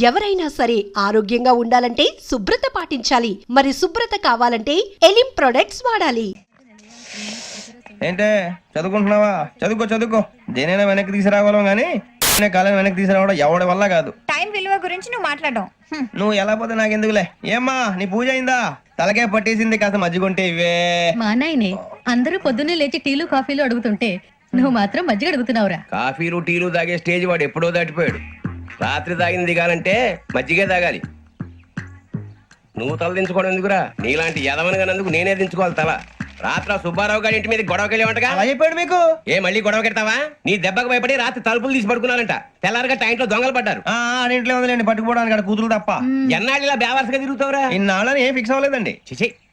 ఎవరైనా సరే ఆరోగ్యంగా ఉండాలంటే శుభ్రత పాటించాలి. మరి శుభ్రత కావాలంటే ఎలిం ప్రొడక్ట్స్ వాడాలి. ఏంటే? చదువుకుంటున్నావా? చదువుకో చదువుకో. దేనైనా వెనక్కి తీసుకురావాలం కానీ కాలం వెనక్కి తీసుకురావడం ఎవడి వల్ల కాదు. టైం విలువ గురించి నువ్వు మాట్లాడడం. నువ్వు ఎలా పోతే నాకు ఎందుకులే ఏమ్మా నీ పూజ అయిందా? తలకే పట్టేసింది కాస్త మజ్జిగుంటే ఇవే. మా నాయనే అందరూ పొద్దున్నే లేచి టీలు కాఫీలు అడుగుతుంటే నువ్వు మాత్రం మజ్జిగ అడుగుతున్నావురా. కాఫీలు టీలు తాగే స్టేజ్ వాడు ఎప్పుడో దాటిపోయాడు. రాత్రి తాగింది దిగాలంటే మజ్జిగే తాగాలి. నువ్వు తల దించుకోవడం ఎందుకురా? నీలాంటి యదవనగానందుకు నేనే దించుకోవాలి తల. రాత్రి సుబ్బారావు గారి ఇంటి మీద గొడవకి వెళ్ళేవంటగా? అలా చెప్పాడు మీకు? ఏ మళ్ళీ గొడవ కెడతావా? నీ దెబ్బకు భయపడి రాత్రి తలుపులు తీసి పడుకున్నారంట. తెల్లారగా టైంట్లో దొంగలు పడ్డారు. ఆ ఆడింట్లో ఉందిలేండి పట్టుకుపోవడానికి అక్కడ కూతురు తప్ప. ఎన్నాళ్ళు ఇలా బేవర్స్గా తిరుగుతావురా? ఇన్నాళ్ళని ఏం ఫిక్స్ అవ్వలేదండి. చిచి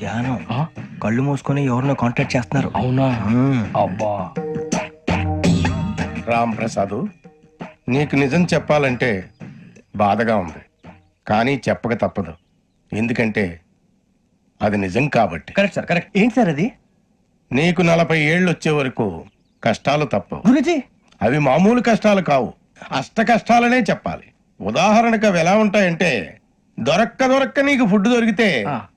ధ్యానం. కళ్ళు మూసుకొని ఎవరినో కాంటాక్ట్ చేస్తున్నారు. అవునా? అబ్బా. రామ్ ప్రసాద్ నీకు నిజం చెప్పాలంటే బాధగా ఉంది. కానీ చెప్పక తప్పదు. ఎందుకంటే అది నిజం కాబట్టి. కరెక్ట్ సార్ కరెక్ట్ ఏంటి సార్ అది? నీకు నలభై ఏళ్ళు వచ్చే వరకు కష్టాలు తప్పవు. గురుజీ! అవి మామూలు కష్టాలు కావు. అష్ట కష్టాలనే చెప్పాలి. ఉదాహరణకు అవి ఎలా ఉంటాయంటే దొరక్క దొరక్క నీకు ఫుడ్ దొరికితే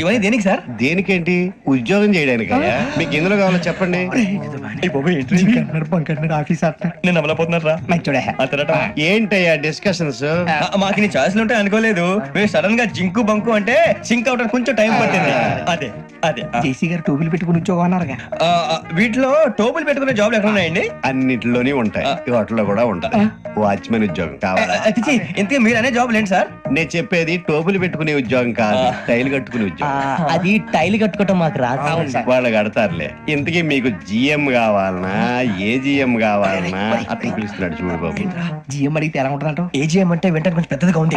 ఇవన్నీ దేనికి సార్? దేనికేంటి? ఉద్యోగం చేయడానికి మీకు ఎందులో కావాలో చెప్పండి. నేను అమలపోతున్నారా ఏంటయ్యా డిస్కషన్స్? మాకు నీ ఛాయిస్లు ఉంటాయి అనుకోలేదు. మీరు సడన్గా జింకు బంకు అంటే సింక్ అవడానికి కొంచెం టైం పట్టింది. అదే అదే. జేసీ గారు పెట్టుకుని ఉద్యోగం ఆ, వీటిలో టోపులు పెట్టుకునే జాబ్లు ఎక్కడ ఉన్నాయండి? అన్నిటిలోనే ఉంటాయి. వాటిలో కూడా ఉంటాయి. వాచ్మెన్ ఉద్యోగం కావాలా? ఇంతకీ మీరు అనే జాబ్ ఏంటి సార్? నేను చెప్పేది టోపులు పెట్టుకునే ఉద్యోగం కాదు టైల్ కట్టుకునే ఉద్యోగం. అది టైల్ కట్టుకోవటం మాకు రాదు. వాళ్ళు కడతారులే. ఇంతకీ మీకు జిఎం కావాలనా? ఏ జిఎం కావాలనా? అతను పిలుస్తున్నాడు చూడు బాబు. జిఎం అడిగితే ఎలా ఉంటుందంట ఏజీఎం అంటే వెంటనే కొంచెం పెద్దదిగా ఉంది.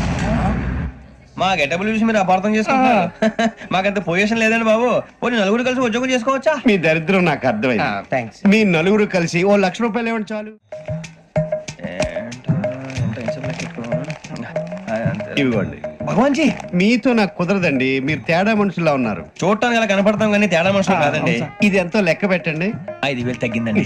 మా గెటబుల్ చూసి మీరు అపార్థం చేసుకుంటున్నారు. మాకంత పొజిషన్ లేదండి బాబు. పోనీ నలుగురు కలిసి ఉద్యోగం చేసుకోవచ్చా? మీ దరిద్రం నాకు అర్థమైంది. థ్యాంక్స్ మీ నలుగురు కలిసి ఓ లక్ష రూపాయలు ఇవ్వండి చాలు. ఇవ్వండి. భగవాన్ జీ మీతో నాకు కుదరదండి. మీరు తేడా మనుషుల్లా ఉన్నారు. చూడటానికి అలా కనపడతాం కానీ తేడా మనుషులు కాదండి. ఇది ఎంతో లెక్క పెట్టండి. ఐదు వేలు తగ్గిందండి.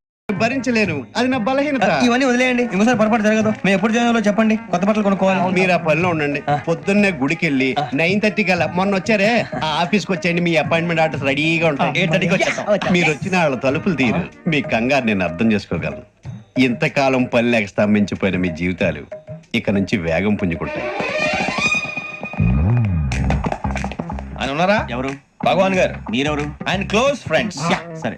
భరించలేను. అది నా బలహీనత. ఇవన్నీ వదిలేయండి. ఇంకోసారి పొరపాటు జరగదు. మేము ఎప్పుడు జాయిన్ చెప్పండి. కొత్త బట్టలు కొనుక్కోవాలి. మీరు ఆ పనిలో ఉండండి. పొద్దున్నే గుడికి వెళ్ళి నైన్ థర్టీ కల్లా మొన్న వచ్చారే? ఆ ఆఫీస్కి వచ్చేయండి. మీ అపాయింట్మెంట్ ఆర్డర్స్ రెడీగా ఉంటాయి ఎయిట్ థర్టీకి వచ్చేస్తాం. మీరు వచ్చిన వాళ్ళ తలుపులు తీరు. మీ కంగారు నేను అర్థం చేసుకోగలను. ఇంతకాలం పని లేక స్తంభించిపోయిన మీ జీవితాలు ఇక నుంచి వేగం పుంజుకుంటాయి. ఆయన ఉన్నారా? ఎవరు? భగవాన్ గారు. మీరెవరు? ఆయన క్లోజ్ ఫ్రెండ్స్. సరే.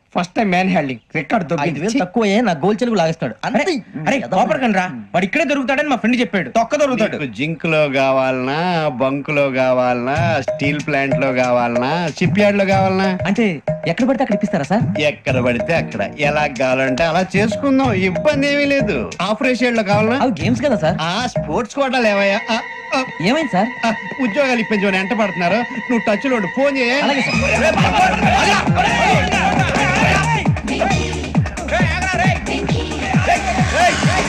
First time man handing record ఐదు వేలు తక్కువే నా గోల్ చెలుగు లాగేస్తున్నాడు అంతే అరే కోపడకండి రా వాడు ఇక్కడే దొరుకుతాడని మా ఫ్రెండ్ చెప్పాడు. తొక్క దొరుకుతాడు. జింక్లో కావాలనా బంక్లో కావాలనా స్టీల్ ప్లాంట్లో కావాలనా షిప్ యార్డ్లో కావాలనా? అంటే ఎక్కడ పడితే అక్కడ ఇప్పిస్తారా సార్? ఎక్కడ పడితే అక్కడ. ఎలా కావాలంటే అలా చేసుకుందాం. ఇబ్బంది ఏమీ లేదు. ఆపరేషన్లో కావాలనా? అవి గేమ్స్ కదా సార్. ఆ స్పోర్ట్స్ కోటా లేవయ్యా. ఏమైంది సార్? ఉద్యోగాలు ఇప్పించమని ఎంట పడుతున్నారు. నువ్వు టచ్లో. ఫోన్ చేయ.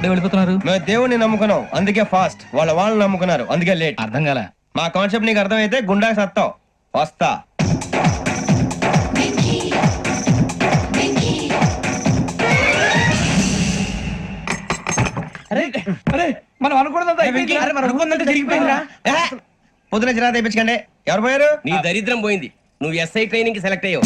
అప్పుడే వెళ్ళిపోతున్నారు. మేము దేవుడిని నమ్ముకున్నాం అందుకే ఫాస్ట్. వాళ్ళ వాళ్ళు నమ్ముకున్నారు. అందుకే లేట్. అర్థం కాల. మా కాన్సెప్ట్ నీకు అర్థమైతే గుండా సత్తావు. వస్తా. అరే మనం అనుకున్నదంతా అయిపోయింది మనం అనుకున్నదంతా జరిగిపోయిందిరా. ఏ? పొద్దున చిరా తెప్పించకండి. ఎవరు పోయారు? నీ దరిద్రం పోయింది. నువ్వు ఎస్ఐ ట్రైనింగ్కి సెలెక్ట్ అయ్యావు.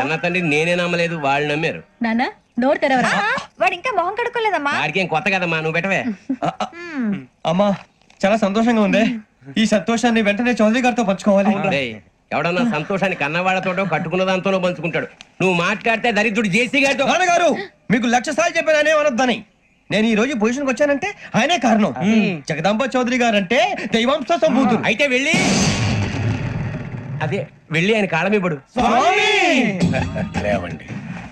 అన్న తండ్రి నేనే నమ్మలేదు వాళ్ళు నమ్మారు. నాన్న నోరు తెరవరా? వాడు ఇంకా మొహం కడుక్కోలేదమ్మా. వాడికి కొత్త కదమ్మా నువ్వు పెట్టవే. అమ్మా చాలా సంతోషంగా ఉంది. ఈ సంతోషాన్ని వెంటనే చౌదరి గారితో పంచుకోవాలి. ఎవడన్నా సంతోషాన్ని కన్నవాళ్ళతోటో కట్టుకున్న దాంతోనో పంచుకుంటాడు. నువ్వు మాట్లాడితే దరిద్రుడు జేసీ గారితో నాన్నగారు మీకు లక్ష సార్లు చెప్పాను అనే అనొద్దని. నేను ఈ రోజు పొజిషన్కి వచ్చానంటే ఆయనే కారణం. జగదాంబ చౌదరి గారు అంటే దైవాంశ సంభూతుడు. అయితే వెళ్ళి. అదే వెళ్ళి ఆయన కాళమిపడు లేవండి.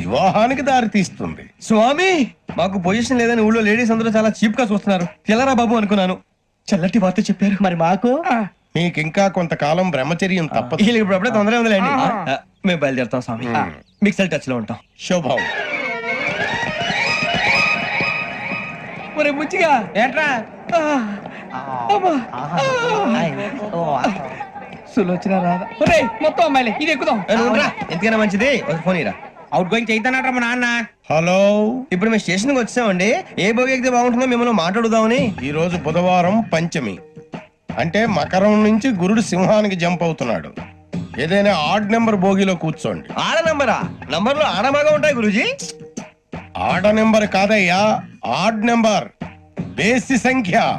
వివాహానికి దారితీస్తుంది స్వామి మాకు పొజిషన్ లేదని ఊళ్ళో లేడీస్ అందరూ చాలా చీప్గా చూస్తున్నారు. తెల్లరా బాబు అనుకున్నాను. చల్లటి వార్త చెప్పారు. మరి మాకు? నీకింకా కొంతకాలం బ్రహ్మచర్యం తప్పదు. వీళ్ళకి ఇప్పుడు అప్పుడే తొందరగా ఉందిలేండి. మేము బయలుదేరుతాం స్వామి. మిక్సల్ టచ్లో ఉంటాం. శుభం. ఒరే బుచ్చిగా ఏట్రా? సులోచన రాదా మొత్తం అమ్మాయిలే ఇది ఎక్కుదాం. ఎందుకైనా మంచిది? ఫోన్ ఇరా. అవుట్ గోయింగ్ చేద్దానట్రా మా నాన్న. హలో ఇప్పుడు మేము స్టేషన్కి వచ్చామండి. ఏ బోగి ఎక్కితే బాగుంటుందో మిమ్మల్ని మాట్లాడుదామని. ఈ రోజు బుధవారం పంచమి. అంటే మకరం నుంచి గురుడు సింహానికి జంప్ అవుతున్నాడు. ఏదైనా ఆడ్ నెంబర్ భోగిలో కూర్చోండి. ఆడ నంబరా? నంబర్లు ఆడమాగా ఉంటాయి గురూజీ. ఆడ నెంబర్ కాదయ్యా ఆడ్ నెంబర్. బేసి సంఖ్య.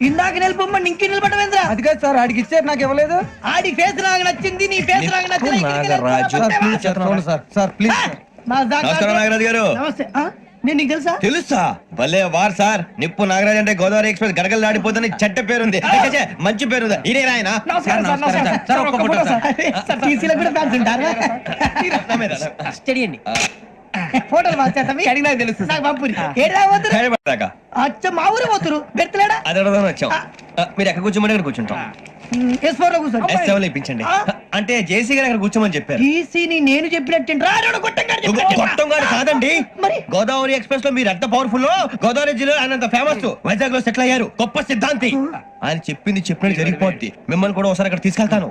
ఇందాక నిలబొమ్మని ఇంకే నిలబడమేంద్రా అది కాదు సార్ ఆడికి ఇచ్చారు నాకు ఇవ్వలేదు. ఆడి ఫేస్ నాకు నచ్చింది నీ ఫేస్ నాకు నచ్చింది నాగరాజు. సార్ సార్ ప్లీజ్ నమస్కారం నాగరాజు గారు. నమస్తే. ఆ? నేను నీకు తెలుసా? తెలుసా? భలే వార్ సార్. నిప్పు నాగరాజ్ అంటే గోదావరి ఎక్స్ప్రెస్ గడగలు దాడిపోతుంది చెడ్డ పేరుంది. మంచి పేరు ఇదే ఆయన స్టడీ అండి. ఫోటోలు మార్చేస్తాం అడిగి నాకు తెలుసు నాకు పంపురి. ఏడా పోతురు? హైదరాబాద్ అచ్చ మా ఊరు పోతురు? బెర్తలేడా అది వచ్చాం. మీరు ఎక్కడ కూర్చోమని అక్కడ కూర్చుంటాం. ఎస్ ఫోర్లో కూర్చోండి. ఎస్ సెవెన్ ఇప్పించండి. అంటే జేసీ గారు అక్కడ కూర్చోమని చెప్పారు. టీసీని నేను చెప్పినట్టు రాడు గొప్పం గారు కాదండి. గోదావరి ఎక్స్ప్రెస్లో మీరు ఎంత పవర్ఫుల్ గోదావరి జిల్లా ఆయన ఫేమస్ వైజాగ్లో సెటిల్ అయ్యారు. గొప్ప సిద్ధాంతి. ఆయన చెప్పింది చెప్పినట్టు జరిగిపోద్ది. మిమ్మల్ని కూడా ఒకసారి అక్కడ తీసుకెళ్తాను.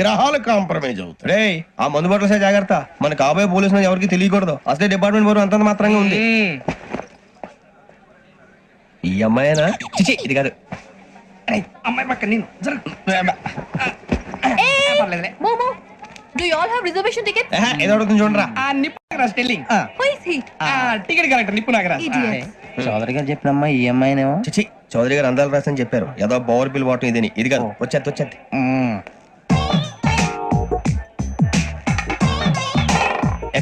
గ్రహాలు కాంప్రమైజ్ అవుతాయి. రే ఆ మందు బట్టలసే జాగ్రత్త. మన కాబోయే పోలీసులు ఎవరికి తెలియకూడదు. అసలే డిపార్ట్మెంట్ బోరు అంతంత మాత్రంగా ఉంది. ఈ అమ్మాయినా? చిచి. ఇది కాదు. అమ్మాయి పక్క నేను ఏదో అడుగుతుంది చూడరా. ఆ నిప్పు నాగరాజ్ టెల్లింగ్ టికెట్ నిప్పు నాగరాజ్. చౌదరి గారు చెప్పినమ్మా ఈ అమ్మాయినేమో? చిచి. చౌదరి గారు అందాలు రాసని చెప్పారు. ఏదో బోర్ బిల్ వాటం ఇదని. ఇది కాదు. వచ్చేది వచ్చేది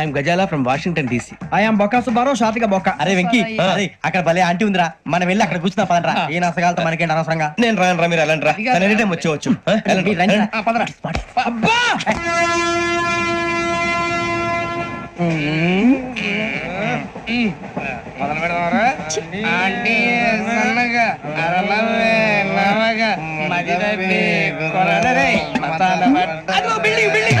I'm Gazala from Washington DC. I'm Bokka Subbarao షాతిక బొక్క. అరే వెంకీ అరే అక్కడ భలే ఆంటీ ఉందిరా. మనం వెళ్ళి అక్కడ కూర్చున్నా పదరా ఏ నసగాలతో మనకేంటి అనవసరంగా? నేను రాను రా మీరు వెళ్ళండి రా ఎనీ టైం వచ్చేవచ్చు. అబ్బా మొదలు పెడదామరా ఆంటీ సన్నగా అరలవే నవగా మదిరపి కొరడరే మతాల పట్ట. అదిగో బిల్డింగ్ బిల్డింగ్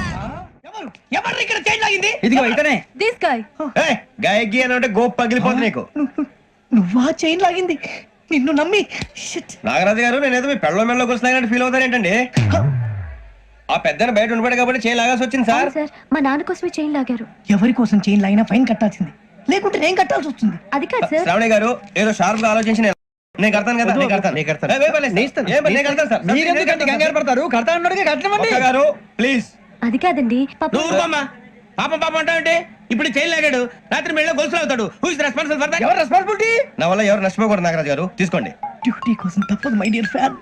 ఎవరు ఇక్కడ చైన్ లాగింది ఇదిగో ఇతనే దిస్ గాయ్ ఏయ్, గాయకి అని అంటే గోప్ పగిలిపోతుంది నీకు నువ్వా చైన్ లాగింది నిన్ను నమ్మి. నాగరాజు గారు నేనేదో మీ పెళ్ళ మెళ్ళ కూర్చున్నాయని ఫీల్ అవుతారేంటండి ఆ పెద్దని బయట ఉండిపోయాడు కాబట్టి చేయి లాగాల్సి వచ్చింది సార్ సార్ మా నాన్న కోసమే చైన్ లాగారు ఎవరి కోసం చైన్ లాగినా ఫైన్ కట్టాల్సింది లేకుంటే నేను కట్టాల్సి వస్తుంది అది కాదు సార్ శ్రావణి గారు ఏదో షార్ప్గా ఆలోచించి నేను- కడతాను కదా నేను కడతాను నేను కడతాను. నేను కడతాను సార్ మీరెందుకంటే కంగారు పడతారు కడతా కట్టమండి ఒక్క గారు ప్లీజ్ అది కాదండి పాప నువ్వు ఊరుకోమ్మా. పాపం పాపం అంటావంటే? ఇప్పుడు లాగాడు. రాత్రి మెళ్ళ గొలుసులు అవుతాడు. Who is responsible for that ఎవరు రెస్పాన్సిబిలిటీ నా వల్ల ఎవరు నష్టపోకూడదు నాగరాజు గారు. తీసుకోండి. డ్యూటీ కోసం తప్పదు మై డియర్ ఫ్యాన్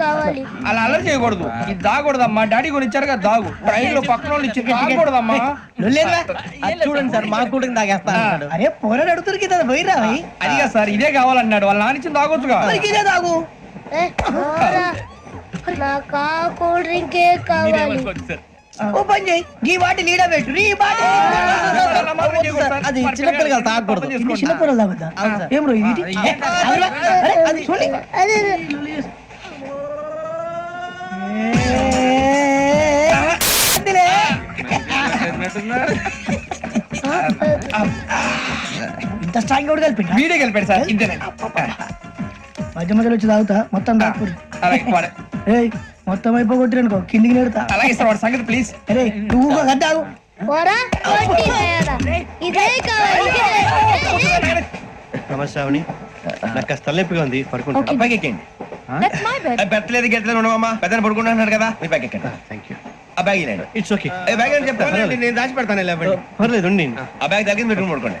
కావాలి? అలా అల్లరి చేయకూడదు. ఇది దాగకూడదమ్మా. డాడీ కొని ఇచ్చారు కదా దాగు. ట్రైన్లో పక్కన వాళ్ళు ఇచ్చి దాగకూడదమ్మా. చూడండి సార్ మా కూడా తాగేస్తా అరే పోరాడు అడుగుతారు కదా పోయిరా అది కాదు సార్ ఇదే కావాలన్నాడు. వాళ్ళ నాన్న ఇచ్చింది తాగొచ్చుగా ఇదే తాగు ఏ, పోరా. నాకు ఆ కూల్ డ్రింక్ కేక్ కావాలి? ఓ పని చేయి. ఈ వాటి లీడ పెట్టు. ఈ వాటి అది తాగకూడదు. చిన్నపిల్లలు తాగుతా ఏం రో ఇది? అరే, అది చూడండి ఇంత స్ట్రాంగ్ కూడా కలిపి కలిపాడు సార్ మధ్య మధ్యలో వచ్చి తాగుతా మొత్తం తాగుతుంది ఏయ్ మొత్తం అయిపోగొట్టిరనుకో కిందికి నేడుతా అలాగే సార్ వాడి సంగతి ప్లీజ్ అరే నువ్వు తాగు. పోరా కొట్టి. ఇదే కావాలి. నమస్తే ఆవిని నాకు కాస్త తలెప్పిగా ఉంది పడుకుంటా అబ్బాయికి ఎక్కండి పెద్దని పడుకుంటున్నాడు కదా మీ బ్యాగ్ ఎక్కండి థ్యాంక్ యూ ఆ బ్యాగ్ ఇలాండి ఇట్స్ ఓకే బ్యాగ్ అని చెప్తాను నేను దాచి పెడతాను పర్లేదు ఉండి ఆ బ్యాగ్ తగ్గింది పెట్టుకుని పడుకోండి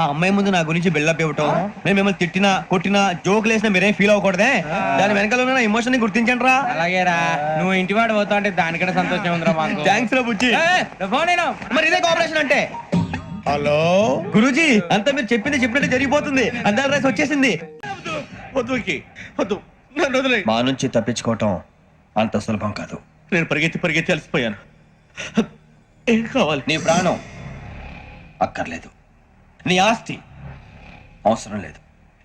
ఆ అమ్మాయి ముందు నా గురించి బిల్డప్ ఇవ్వటం నేను మిమ్మల్ని తిట్టినా కొట్టినా జోకులు వేసినా మీరేం ఫీల్ అవ్వకూడదే? దాని వెనకాల ఉన్న ఎమోషన్ని గుర్తించండి రా అలాగేరా. నువ్వు ఇంటి వాడు పోతా అంటే దానికంటే సంతోషం ఉందిరా మాకు. థ్యాంక్స్ రా బుజ్జి. ఫోన్ అయినా మరి ఇదే కోఆపరేషన్ అంటే? హలో? గురూజీ అంతా మీరు చెప్పింది చెప్పినట్టు జరిగిపోతుంది. అందాల రైస్ వచ్చేసింది. వద్దు విక్కీ, వద్దు. నన్ను వదిలే మా నుంచి తప్పించుకోవటం అంత సులభం కాదు. నేను పరిగెత్తి పరిగెత్తి అలసిపోయాను. ఏం కావాలి? నీ ప్రాణం అక్కర్లేదు. నీ ఆస్తి. అవసరం లేదు.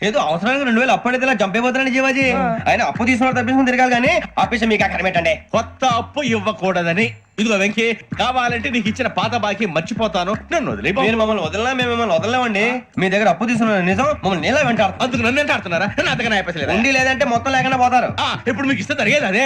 ఏదో అవసరానికి రెండు వేలు ఇలా చంపేపోతున్నాను జీవాజీ. ఆయన అప్పు తీసుకున్న తప్పించుకుని తిరగాలి కానీ ఆపేసి మీకు అక్కడ పెట్టండి? కొత్త అప్పు ఇవ్వకూడదని. ఇదిగో వెంకీ కావాలంటే నీకు ఇచ్చిన పాత బాకీ మర్చిపోతాను. నన్ను వదిలే మీరు మమ్మల్ని వదలనా? మేము మిమ్మల్ని వదలలేమండి. మీ దగ్గర అప్పు తీసుకున్న నిజం మమ్మల్ని నీలా వెంటాడు అందుకు నన్ను ఎంత ఆడుతున్నారా నన్ను అంతగా అయిపోతలేదు ఉండి లేదంటే మొత్తం లేకుండా పోతారు. ఇప్పుడు మీకు ఇస్తే జరిగేది అదే.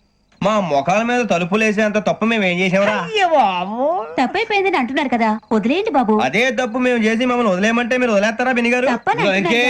మా ముఖాల మీద తలుపులు వేసేంత తప్పు మేము ఏం చేసామరా తప్పైపోయిందని అంటున్నారు కదా వదిలేయండి బాబు. అదే తప్పు మేము చేసి మమ్మల్ని వదిలేయమంటే మీరు వదిలేస్తారా బిని గారు తప్పని అంటున్నారు